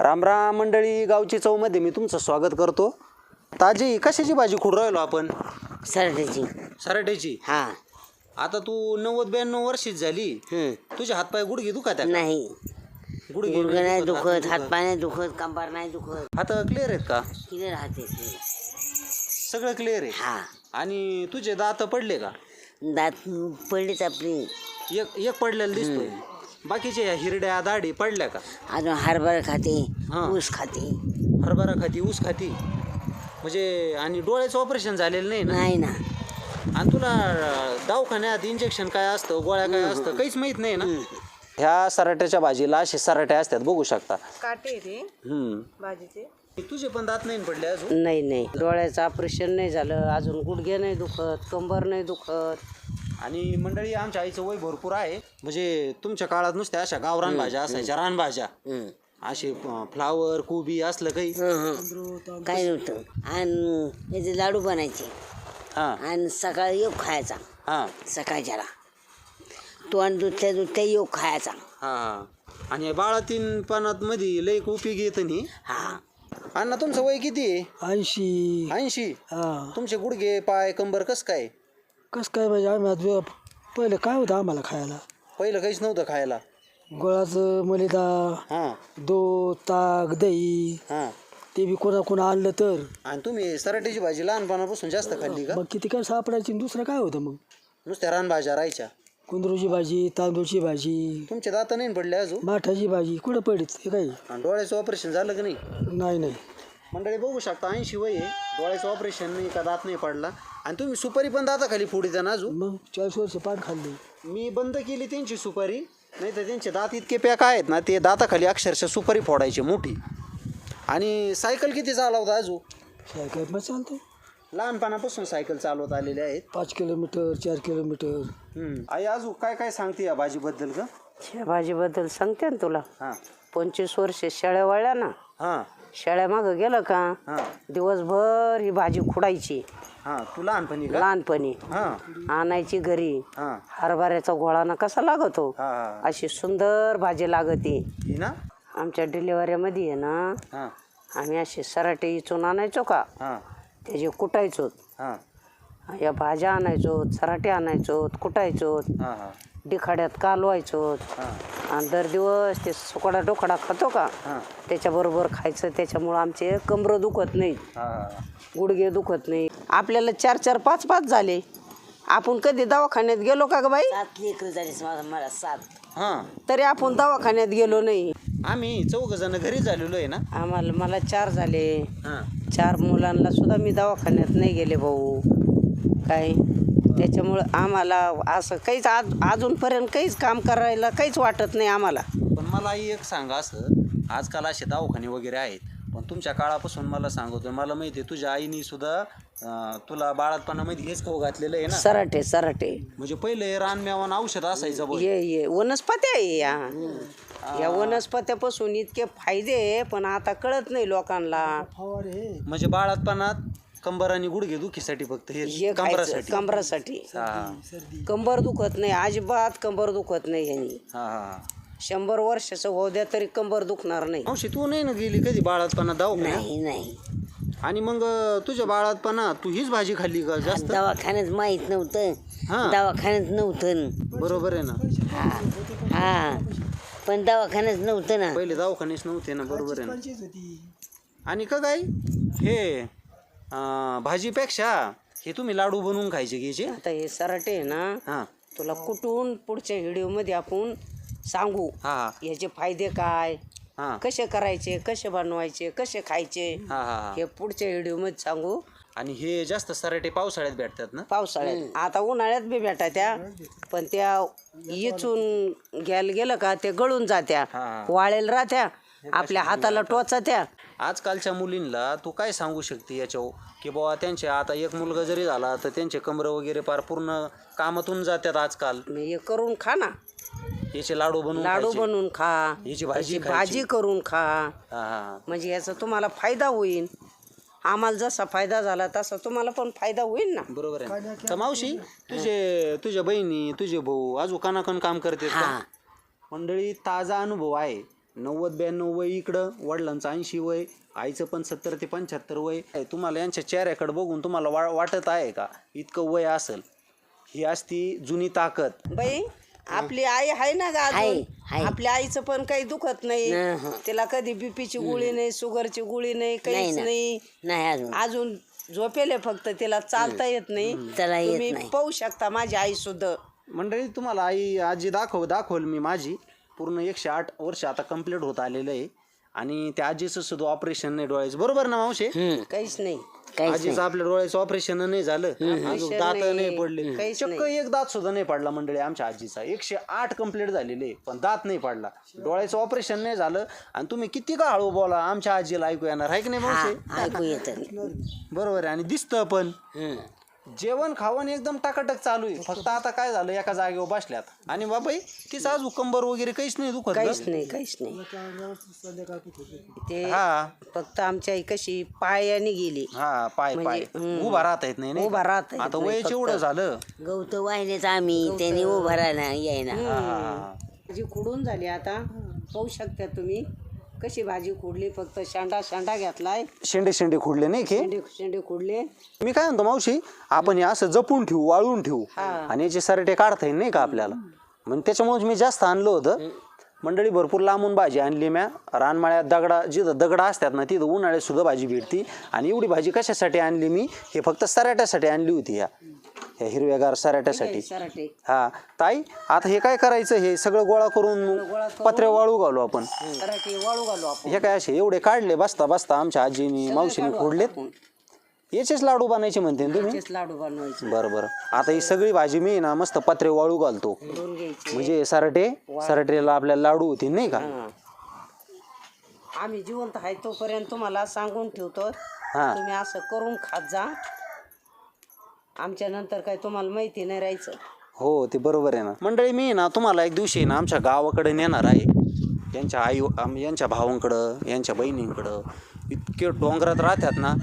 रामराम मंडळी गावची चौमध्ये मी तुमचं स्वागत करतो. ताजी कशाची भाजी खुड राहिलो आपण? सरडेची सराट्याची हा. आता तू नव्वद ब्याण्णव वर्षीच झाली. तुझे हातपाय गुडघे दुखात नाही. गुडघे गुडघे नाही दुखत हातपाय नाही दुखत कंबर नाही दुखत. हात क्लिअर आहेत का? किती राहते सगळं क्लिअर आहे. हा. आणि तुझे दात पडले का? दात पडलीच आपली. एक एक पडलेला दिसतोय. बाकीचे ह्या हिरड्या दाढी पडल्या का? अजून हरभरा खाते हा. ऊस खाते. हरभरा खाती ऊस खाती? म्हणजे आणि डोळ्याचं ऑपरेशन झालेलं नाही ना? नाही ना. आणि तुला दवाखान्यात इंजेक्शन काय असतं गोळ्या काय असतं काहीच माहीत नाही ना? ह्या सराट्याच्या भाजीला असे सराट्या असतात बघू शकता. काटे ते. हम्म. भाजीचे. तुझे पण दात नाही पडले अजून? नाही नाही. डोळ्याचं ऑपरेशन नाही झालं अजून गुडघे नाही दुखत कंबर नाही दुखत. आणि मंडळी आमच्या आईचं वय भरपूर आहे. म्हणजे तुमच्या काळात नुसत्या अशा गावरान भाज्या असायच्या रानभाज्या. असे फ्लावर कोबी असलं काही. काय नव्हतं आणि याचे लाडू बनायचे. हा. आणि सकाळी योग खायचा. हा. सकाळच्याला. तोंड दुधत्या दुधत्या योग खायचा. हा आणि बाळातीन पानात मध्ये लई उपयोगी येतं नी. हा. अण्णा तुमचं वय किती आहे? ऐंशी. ऐंशी? तुमचे गुडघे पाय कंबर कस काय? कसं काय म्हणजे आम्ही आज पहिले काय होतं आम्हाला खायला? पहिलं काहीच नव्हतं खायला. गुळाचं मलिदा हा. दूध ताक दही हा. ते बी कोणा कोणा आणलं तर. आणि तुम्ही सराटीची भाजी लहानपणापासून जास्त खाल्ली का? मग किती काय सापडायची आणि दुसरं काय होतं मग? नुसत्या रानभाज्या राहायच्या. कुंदरूची भाजी तांदूळची भाजी तुमचे दात नाही पडले अजून? माठाची भाजी कुठं पडत हे काही? आणि डोळ्याचं ऑपरेशन झालं की नाही? नाही नाही. मंडळी बघू शकता ऐंशी वय आहे. डोळ्याचं ऑपरेशन नाही का दात नाही पडला. आणि तुम्ही सुपारी पण दाताखाली फोडीचा ना अजून? मग चाळीस वर्ष पान खाल्ली. मी बंद केली त्यांची सुपारी नाही तर त्यांचे दात इतके पॅक आहेत ना ते दाताखाली अक्षरशः सुपारी फोडायची मोठी. आणि सायकल किती चालवता अजून सायकल मग चालतं लहानपणापासून सायकल चालवत आलेले आहेत. पाच किलोमीटर चार किलोमीटर. हम्म. आई अजून काय काय सांगते या भाजीबद्दल का भाजीबद्दल सांगते ना तुला. हां. पंचवीस वर्ष शेळ्या वळल्या ना. हां. शेळ्या मागं गेलं का? हां. दिवसभर ही भाजी खुडायची. हां तू लहानपणी का? लहानपणी. हां. आणायची घरी. हां. हरभऱ्याचा गोळाना कसा लागतो? हां हां. अशी सुंदर भाजी लागते. ही ना? आमच्या डिलिव्हरीमध्ये आहे ना हां. आम्ही असे सराटे इचून आणायचो का? हां. त्याचे कुटायचो. हां. या भाज्या आणायचो सराटे आणायचो कुटायचो. हां हां. डिखाड्यात कालवायचो. हां. आणि दर दिवस ते सुकडा डोकडा खातो का? हां. त्याच्याबरोबर खायचं त्याच्यामुळं आमचे कमर दुखत नाही हां. गुडघे दुखत नाही आपल्याला चार चार पाच पाच झाले. आपण कधी दवाखान्यात गेलो का ग बाई? सात लेकर झाली मला सात. हां. तरी आपण दवाखान्यात गेलो नाही. आम्ही चौघ जण घरी झालेलो आहे ना? आम्हाला मला चार झाले. हां. चार मुलांना सुद्धा मी दवाखान्यात नाही गेले भाऊ. काय? त्याच्यामुळं आम्हाला असं काहीच आज अजूनपर्यंत काहीच काम करायला काहीच वाटत नाही आम्हाला. पण मला एक सांगा असं आजकाल असे दवाखाने वगैरे आहेत पण तुमच्या काळापासून मला सांगतो मला माहिती आहे तुझ्या आईने सुद्धा अं, तुला बाळातपणामध्ये हेच खाऊ घातलेलं आहे ना? सराटे सराटे. म्हणजे पहिले रानमेवान औषध असायचं बघ ये ये. वनस्पत्या आहे या. या वनस्पत्यापासून इतके फायदे आहे, पण आता कळत नाही लोकांना. म्हणजे बाळातपणात कंबर आणि गुडघे दुखीसाठी फक्त हे हे खायचं कंबरासाठी. कंबरासाठी. हा. कंबर दुखत नाही अजिबात कंबर दुखत नाही ह्यानी. हा हा. शंभर वर्षाचं होऊ द्या तरी कंबर दुखणार नाही. मावशी तू नाही ना गेली कधी बाळातपणा दवाखान्यात? नाही नाही. आणि मग अं, तुझ्या बाळातपणा तू हीच भाजी खाल्ली का जास्त? दवाखान्यात माहीत हा. नव्हतं दवाखान्यात नव्हतं. बरोबर आहे ना. हा हा. पण दवाखान्यात नव्हतं ना. पहिले दवाखानेच नव्हते ना बरोबर आहे ना. आणि का काय हे अं, भाजीपेक्षा हे तुम्ही लाडू बनवून खायचे घ्यायचे आता हे सराटे आहे ना हां. तुला कुठून पुढच्या व्हिडिओमध्ये आपण सांगू हा. हा याचे फायदे काय? हा. कसे करायचे कसे बनवायचे कसे खायचे? हा हा हे. पुढच्या व्हिडिओमध्ये सांगू. आणि हे जास्त सराटे पावसाळ्यात भेटतात ना? पावसाळ्यात. आता उन्हाळ्यात बी भेटा त्या. पण त्या इचून घ्यायला गेलं का ते गळून जात्या. हा, हा. वाळेल राहत्या. आपल्या हाताला टोचा त्या आजकालच्या मुलींना तू काय सांगू शकते याच्यावर? की बाबा त्यांचे आता एक मुलगा जरी झाला तर त्यांचे कमर वगैरे पार पूर्ण कामातून जातात आजकाल. हे करून खा ना. याचे लाडू बनवून लाडू खायचे. बनवून खा. याची भाजी याची खायची. भाजी करून खा. हा हा. म्हणजे याचा तुम्हाला फायदा होईल आम्हाला जसा फायदा झाला तसा तुम्हाला पण फायदा होईल ना. बरोबर आहे ना? तर मावशी तुझे तुझ्या बहिणी तुझे भाऊ अजून कानाकन काम करते हा. मंडळी ताजा अनुभव आहे. नव्वद ब्याण्णव वय इकडं वडिलांचं ऐंशी वय आईचं पण सत्तर ते पंच्याहत्तर वय. आहे तुम्हाला यांच्या चेहऱ्याकडे बघून तुम्हाला वा वाटत आहे का? इतकं वय असेल. ही असती जुनी ताकद. बाई आपली आई आहे ना ग आहे, अजून. आहे. आपल्या आईचं पण काही दुखत नाही. नाही. तिला कधी बीपीची गोळी नाही शुगरची गोळी नाही काहीच ना. नाही. नाही अजून. अजून झोपेले फक्त तिला चालता येत नाही. त्याला येत तुम्ही नाही. पाहू शकता माझी आई सुद्धा. मंडळी तुम्हाला आई आजी दाखव दाखवल मी माझी. पूर्ण एकशे आठ वर्ष आता कंप्लीट होत आलेलं आहे. आणि त्या आजीचं सुद्धा ऑपरेशन नाही डोळ्याचं. बरोबर ना मावशे? हम्म, काहीच नाही. काहीच आजीचं आपल्या डोळ्याचं ऑपरेशन नाही झालं. अजून दात नाही, पडले. चक्क एक दात सुद्धा नाही पडला मंडळी आमच्या आजीचा. एकशे आठ कंप्लीट झालेले पण दात नाही पडला. डोळ्याचं ऑपरेशन नाही झालं. आणि तुम्ही किती का हळू बोला आमच्या आजीला ऐकू येणार आहे की नाही मावशे? ऐकू येत. बरोबर आहे. आणि दिसतं पण. जेवण खावण एकदम टाकाटक चालू आहे. फक्त आता काय झालं एका जागेवर बसल्यात. आणि बाबाई तिचं आज कंबर वगैरे काहीच नाही दुखत? काहीच नाही काहीच नाही. ते हा. फक्त आमची आई कशी पायाने गेली हा पाय पाय. उभा राहता येत नाही नाही उभा? राहता येत आता नाही वयच एवढं झालं. गवत वाहिलेच आम्ही त्यांनी उभा राहिला येईना भाजी खुडून झाली आता. पाहू शकता तुम्ही. कशी भाजी खुडली? फक्त शांडा शांडा घेतलाय. शेंडे शेंडे खुडले नाही शेंडे शेंडे खुडले. मी काय म्हणतो मावशी आपण हे असं जपून ठेवू वाळून ठेवू. आणि याचे सरटे काढता येईल नाही का आपल्याला? मग त्याच्यामुळे मी जास्त आणलं होतं. मंडळी भरपूर लांबून भाजी आणली म्या. रानमाळ्यात दगडा जिथं दगडा असतात ना तिथं उन्हाळ्यात सुद्धा भाजी भेटती. आणि एवढी भाजी कशासाठी आणली मी? हे फक्त सराट्यासाठी आणली होती ह्या ह्या हिरव्यागार सराट्यासाठी. सराटे. हा. ताई आता हे काय करायचं? हे सगळं गोळा करून पत्र्या वाळू घालू आपण. सराटे वाळू घालू आपण. हे काय असे एवढे काढले? बसता बसता आमच्या आजीनी मावशीने फोडलेत? याचेच लाडू बनायचे म्हणते ना तुम्ही? तेच लाडू बनवायचे. बरं बरं. आता ही सगळी भाजी मी ना मस्त पत्रे वाळू घालतो. घ्यायचे. म्हणजे सराटे सराटेला आपल्याला लाडू होतील नाही का? आम्ही जिवंत आहे तोपर्यंत तुम्हाला सांगून ठेवतो. हा. तुम्ही असं करून खात जा. आमच्या नंतर काय तुम्हाला माहिती नाही राहायचं. हो ते बरोबर आहे ना. मंडळी मी ना तुम्हाला एक दिवशी ना आमच्या गावाकडे नेणार आहे. यांच्या आई आम- यांच्या भावांकडं यांच्या बहिणींकडं इतके डोंगरात राहतात ना.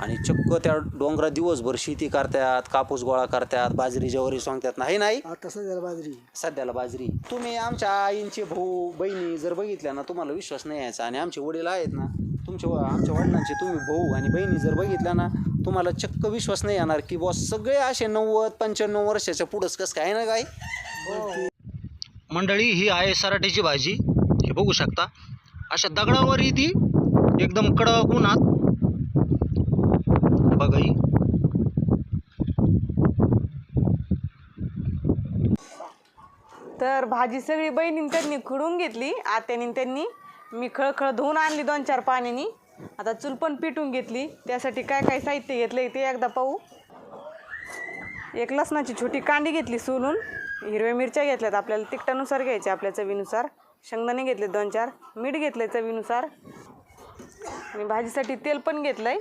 आणि चक्क त्या डोंगरात दिवसभर शेती करतात कापूस गोळा करतात बाजरी ज्वारी सांगतात नाही नाही आता सध्याला बाजरी. सध्याला बाजरी. तुम्ही आमच्या आईंचे भाऊ बहिणी जर बघितल्या ना तुम्हाला विश्वास नाही यायचा. आणि आमचे वडील आहेत ना तुमच्या व- आमच्या वडिलांचे तुम्ही भाऊ आणि बहिणी जर बघितल्या ना तुम्हाला चक्क विश्वास नाही येणार की बॉस सगळे असे नव्वद पंच्याण्णव वर्षाच्या पुढंच कसं काय ना काय? मंडळी ही आहे सराट्याची भाजी. हे बघू शकता. अशा दगडावर ती एकदम कडक उन्हात. बघा ही. तर भाजी सगळी बहिणीने त्यांनी खुडून घेतली. आत्यानी त्यांनी मी खळखळ धुवून आणली दोन चार पाण्यानी. आता चूल पण पिटून घेतली. त्यासाठी काय काय साहित्य घेतलं ते एकदा पाहू. एक लसणाची छोटी कांडी घेतली सोलून. हिरव्या मिरच्या घेतल्यात आपल्याला तिखटानुसार घ्यायच्या आपल्या चवीनुसार. शेंगदाणे घेतले दोन चार मीठ घेतलं आहे चवीनुसार. आणि भाजीसाठी तेल पण घेतलं आहे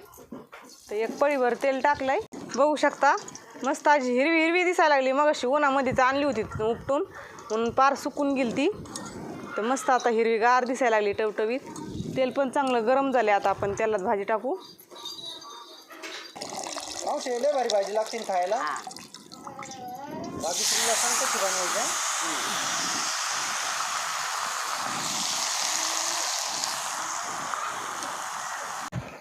तर एक पळीभर तेल टाकलं आहे बघू शकता मस्त आजी हिरवी हिरवी दिसायला लागली. मग अशी उन्हामध्येच आणली होती उपटून. म्हणून पार सुकून गेली ती तर मस्त आता हिरवी गार दिसायला लागली टवटवीत. तेल पण चांगलं गरम झाले आता आपण तेलात भाजी टाकू. मावशी लय भारी भाजी लागतील खायला. तुला सांगतो की बनवायचं.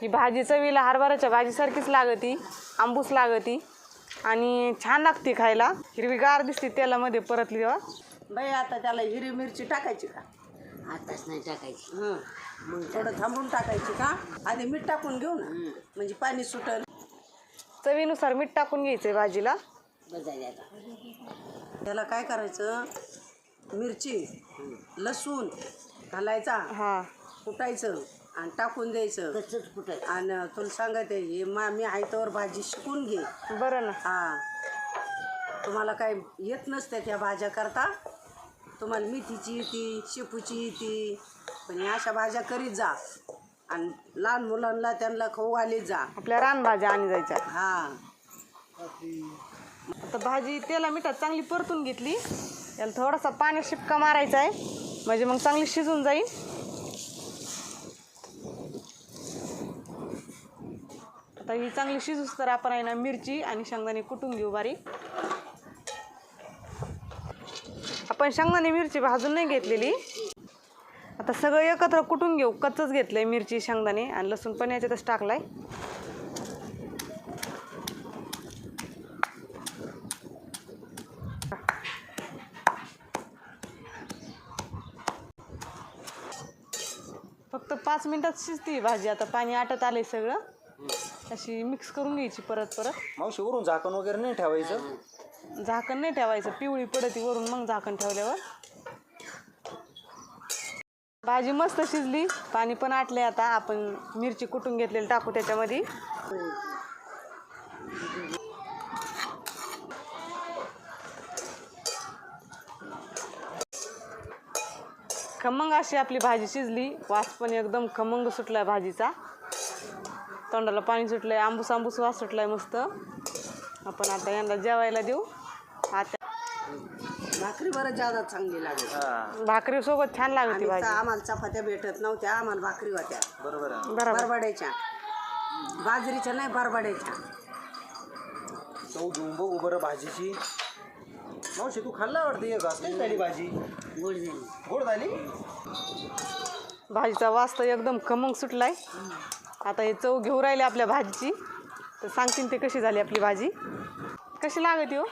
ही भाजी चवीला हरभऱ्याच्या भाजीसारखीच लागती आंबूस लागती आणि छान लागते खायला. हिरवीगार दिसते तेलामध्ये परतली तेव्हा. बाई आता त्याला हिरवी मिरची टाकायची का? आताच नाही टाकायची. हं. मग थोडं थांबून टाकायची का? आधी मीठ टाकून घेऊ ना. म्हणजे पाणी सुटल. चवीनुसार मीठ टाकून घ्यायचं भाजीला. आता. त्याला काय करायचं? मिरची लसूण घालायचा. हां. कुटायचं आणि टाकून द्यायचं. कच्चच कुठं आणि तुला सांगते हे मा मी आहे तर भाजी शिकून घे. बरं ना. हा. तुम्हाला काय येत नसते त्या भाज्या करता तुम्हाला मेथीची येते शेपूची येते. पण ह्या अशा भाज्या करीत जा. आणि लहान मुलांना त्यांना खाऊ घालीत जा. आपल्या रानभाज्या आणि जायच्या. हा. आता भाजी तेला मिठात चांगली परतून घेतली. याला थोडासा पाणी शिपका मारायचा आहे. म्हणजे मग चांगली शिजून जाईल. आता ही चांगली शिजूस तर आपण आहे ना मिरची आणि शेंगदाणे कुटून घेऊ बारीक. आपण शेंगदाणे मिरची भाजून नाही घेतलेली. आता सगळं एकत्र कुटून घेऊ. कच्चच घेतलंय मिरची शेंगदाणे आणि लसूण पण याच्यातच टाकलाय. फक्त पाच मिनिटात शिजती भाजी. आता पाणी आटत आलंय सगळं. अशी मिक्स करून घ्यायची परत परत. मावशी वरून झाकण वगैरे नाही ठेवायचं? झाकण नाही ठेवायचं. पिवळी पडती वरून मग झाकण ठेवल्यावर. भाजी मस्त शिजली. पाणी पण आटले आता. आपण मिरची कुटून घेतलेली टाकू त्याच्यामध्ये. खमंग अशी आपली भाजी शिजली. वास पण एकदम खमंग सुटलाय भाजीचा. तोंडाला पाणी सुटलंय. आंबूस आंबूस वास सुटलाय मस्त. आपण आता यांना जेवायला देऊ. आता भाकरी बरं जादा चांगली लागेल भाकरी सोबत छान लागते आम्ही भाजी. आम्हाला चपात्या भेटत नव्हत्या आम्हाला भाकरी होत्या. बरोबर आहे. बरोबर. बरबड्याच्या. बाजरीच्या नाही बरबड्याच्या. भाजीची. मावशी तू खाल्ला वाटतं एक घास? कशी झाली भाजी. गोड झाली. गोड झाली? भाजीचा वास तर एकदम खमंग सुटलाय. आता हे चव घेऊ राहिले आपल्या भाजीची. तर सांगतील ते कशी झाली आपली भाजी. कशी लागते हां?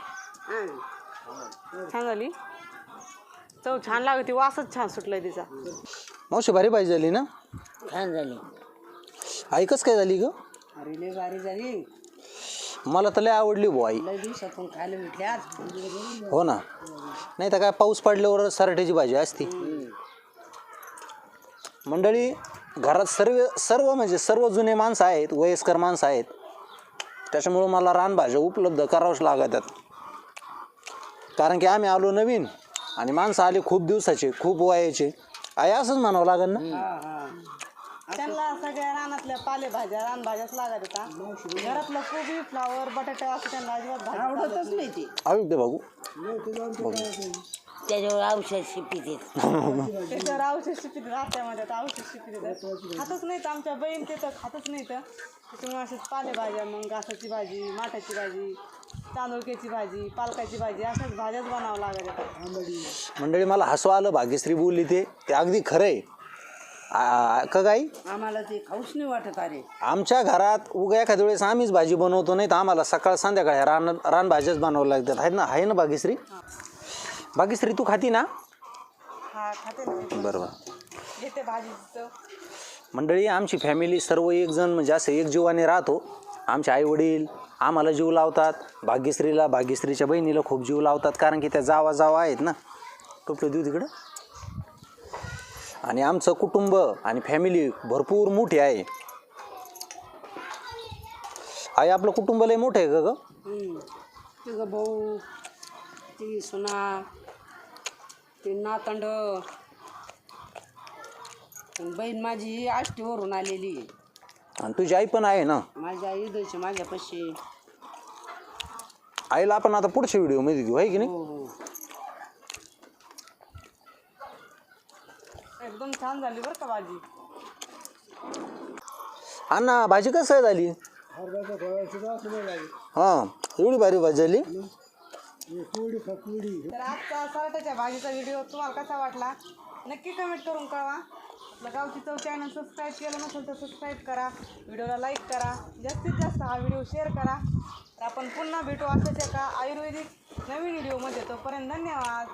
छान झाली. चव छान लागते वासच छान सुटलाय तिचा. मावशी भारी भाजी झाली ना? छान झाली. ऐकच काय झाली ग? अरे लय भारी झाली. मला तर लय आवडली बुवा आई. लय दिवसातून खायला भेटले आज. हो ना? नाही तर काय पाऊस पडल्यावर सराट्याची भाजी असती. मंडळी घरात सर्व सर्व म्हणजे सर्व जुने माणसं आहेत वयस्कर माणसं आहेत. त्याच्यामुळं मला रानभाज्या उपलब्ध करावंच लागतात. कारण की आम्ही आलो नवीन आणि माणसं आली खूप दिवसाचे खूप वयाचे. आहे असंच म्हणावं लागेल ना? त्यांना सगळ्या रानातल्या पालेभाज्या रानभाज्याच लागत होता घरातलं कोबी फ्लावर बटाटा असं त्यांना अजिबात भाजी आवडतच नाही ते. ऐक ते बघू त्याच्यावर औषध शिपीत येत त्याच्यावर औषध शिपीत राहत्यामध्ये आता औषध शिपीत येतं खातच नाहीत आमच्या बहीण ते तर खातच नाहीत. त्याच्यामुळे असेच पालेभाज्या मग घासाची भाजी माठाची भाजी तांदूळक्याची भाजी पालकाची भाजी अशाच भाज्याच बनावं लागत मंडळी मला हसू आलं भाग्यश्री बोलली ते. ते अगदी खरं आहे आ- का काही आम्हाला ते खाऊच नाही वाटत अरे. आमच्या घरात उगा एखाद्या वेळेस आम्हीच भाजी बनवतो नाही तर आम्हाला सकाळ संध्याकाळ ह्या रान रानभाज्याच बनवावं लागतात. आहे ना आहे ना भाग्यश्री? भाग्यश्री तू खाती ना? हा खाते ना. बरोबर भाजीचं. मंडळी आमची फॅमिली सर्व एक जण म्हणजे असं एक जीवाने राहतो. आमचे आई वडील आम्हाला जीव लावतात. भाग्यश्रीला भाग्यश्रीच्या बहिणीला खूप जीव लावतात कारण की त्या जावा जावा आहेत ना. टोपलं देऊ तिकडं. आणि आमचं कुटुंब आणि फॅमिली भरपूर मोठी आहे. आई आपलं कुटुंब लय मोठं आहे का ग? भाऊ ती सुना ते नातंड. बहीण माझी आष्टीवरून आलेली. आहे. आणि तुझी आई पण आहे ना? माझ्या आई द्यायची माझ्यापाशी आईला आपण आता पुढच्या व्हिडिओमध्ये घेऊ आहे की नाही? हो हो. एकदम छान झाली बरं का भाजी. अण्णा भाजी कसं झाली? हां एवढी भारी भाजी झाली? तर आजचा सराट्याच्या भाजीचा व्हिडिओ तुम्हाला कसा वाटला? नक्की कमेंट करून कळवा. आपलं गावची चव चॅनल सबस्क्राईब केलं नसेल तर सबस्क्राईब करा. व्हिडिओला लाईक करा. जास्तीत जास्त हा व्हिडिओ शेअर करा. तर आपण पुन्हा भेटू असंच एका आयुर्वेदिक नवीन व्हिडिओमध्ये तोपर्यंत धन्यवाद.